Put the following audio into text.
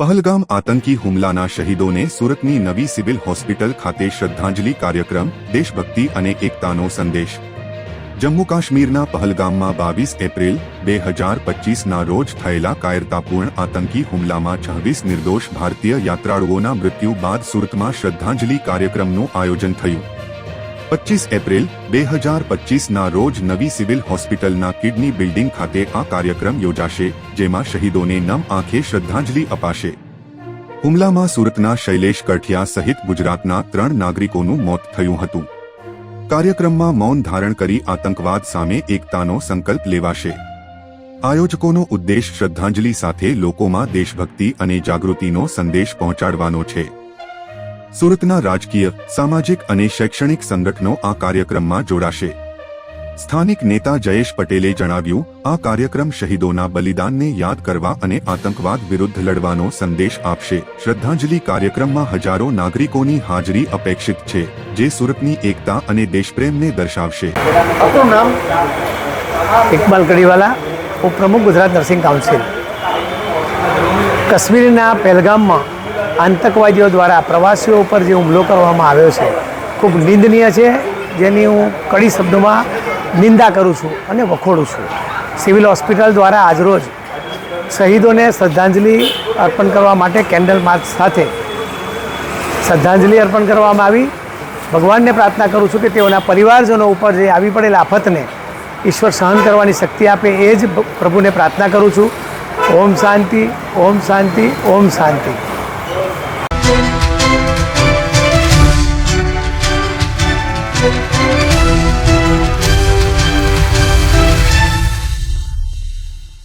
પહલગામ આતંકી હુમલાના શહીદોને સુરતની નવી સિવિલ હોસ્પિટલ ખાતે શ્રદ્ધાંજલિ કાર્યક્રમ, દેશભક્તિ અને એકતાનો સંદેશ. જમ્મુ કાશ્મીરના પહલગામમાં બાવીસ એપ્રિલ, બે હજાર પચીસના રોજ થયેલા કાયરતાપૂર્ણ આતંકી હુમલામાં છવ્વીસ નિર્દોષ ભારતીય યાત્રાળુઓના મૃત્યુ બાદ સુરતમાં શ્રદ્ધાંજલિ કાર્યક્રમનું આયોજન થયું. પચીસ એપ્રિલ બે હજાર પચીસના રોજ નવી સિવિલ હોસ્પિટલના કિડની બિલ્ડિંગ ખાતે આ કાર્યક્રમ યોજાશે, જેમાં શહીદોને નમ આંખે શ્રદ્ધાંજલિ અપાશે. હુમલામાં સુરતના શૈલેષ કઠિયા સહિત ગુજરાતના ત્રણ નાગરિકોનું મોત થયું હતું. કાર્યક્રમમાં મૌન ધારણ કરી આતંકવાદ સામે એકતાનો સંકલ્પ લેવાશે. આયોજકોનો ઉદ્દેશ શ્રદ્ધાંજલિ સાથે લોકોમાં દેશભક્તિ અને જાગૃતિનો સંદેશ પહોંચાડવાનો છે. સુરતના રાજકીય સામાજિક અને શૈક્ષણિક સંગઠનો આ કાર્યક્રમમાં જોડાશે. સ્થાનિક નેતા જયેશ પટેલે જણાવ્યું આ કાર્યક્રમ શહીદોના બલિદાનને યાદ કરવા અને આતંકવાદ વિરુદ્ધ લડવાનો સંદેશ આપશે. શ્રદ્ધાંજલિ કાર્યક્રમમાં હજારો નાગરિકોની હાજરી અપેક્ષિત છે જે સુરતની એકતા અને દેશપ્રેમને દર્શાવશે. નામ? ઇકબાલ કડીવાલા ઉપપ્રમુખ ગુજરાત નર્સિંગ કાઉન્સિલ. કાશ્મીરના પહેલગામમાં આતંકવાદીઓ દ્વારા પ્રવાસીઓ ઉપર જે હુમલો કરવામાં આવ્યો છે, ખૂબ નિંદનીય છે. જેની હું કડી શબ્દોમાં નિંદા કરું છું અને વખોડું છું. સિવિલ હોસ્પિટલ દ્વારા આજરોજ શહીદોને શ્રદ્ધાંજલિ અર્પણ કરવા માટે કેન્ડલ માર્ચ સાથે શ્રદ્ધાંજલિ અર્પણ કરવામાં આવી. ભગવાનને પ્રાર્થના કરું છું કે તેઓના પરિવારજનો ઉપર જે આવી પડેલ આફતને ઈશ્વર સહન કરવાની શક્તિ આપે એ જ પ્રભુને પ્રાર્થના કરું છું. ઓમ શાંતિ ઓમ શાંતિ ઓમ શાંતિ.